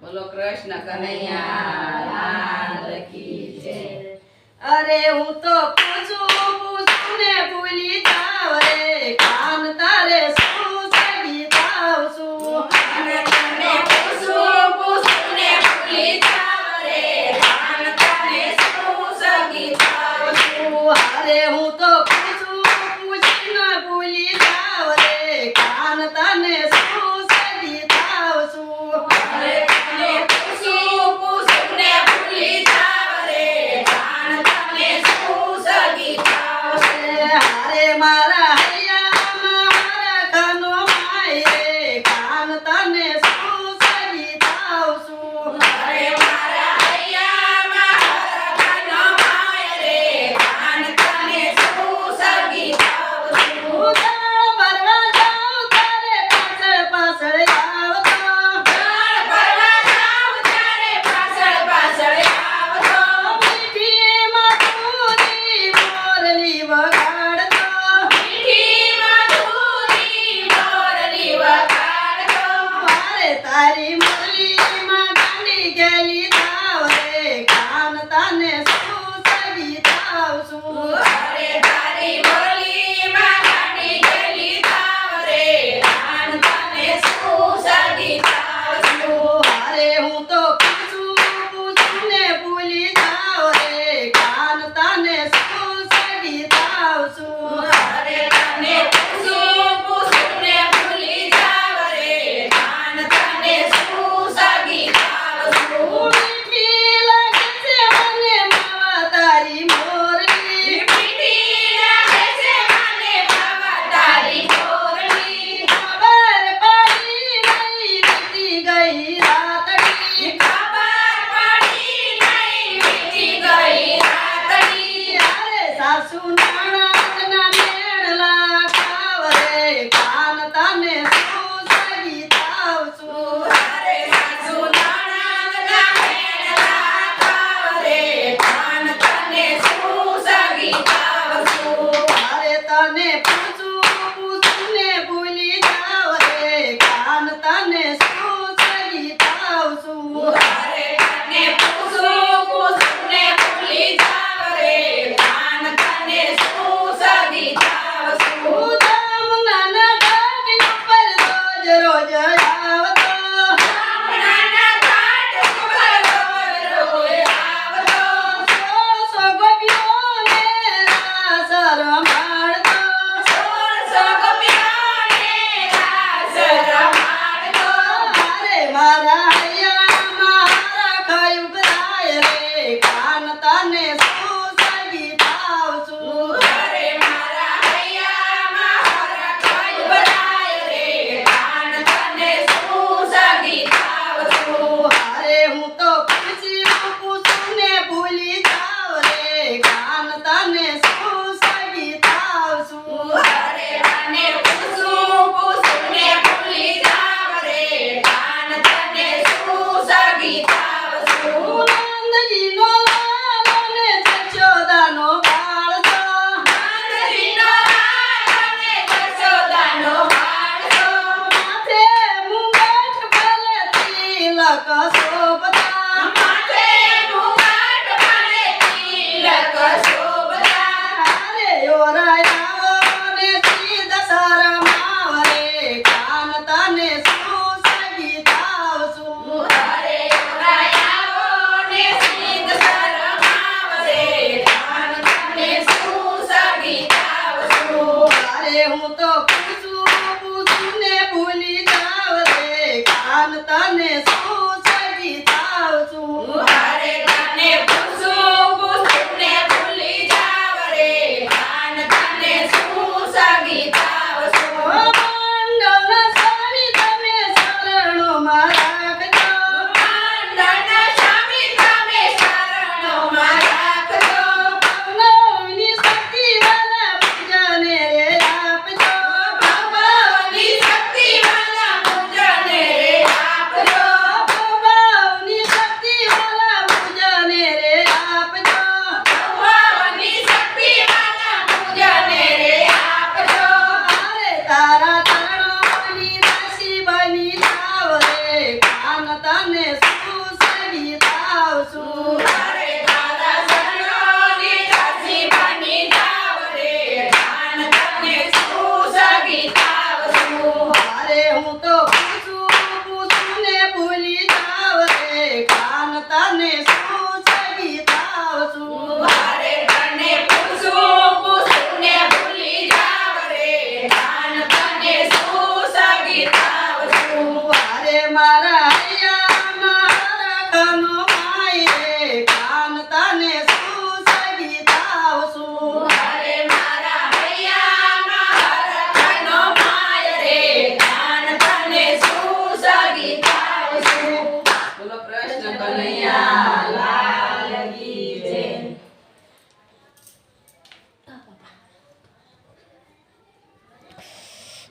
બોલો કૃષ્ણ કનૈયા અરે હું તો પૂછું પૂછું ને ભૂલી જાવ રે તારે શું ચડી જાવ છું? અને પૂછું પૂછું ને ભૂલી જાવ રે કાન શું છું? અરે હું તો 高そう。Adonis.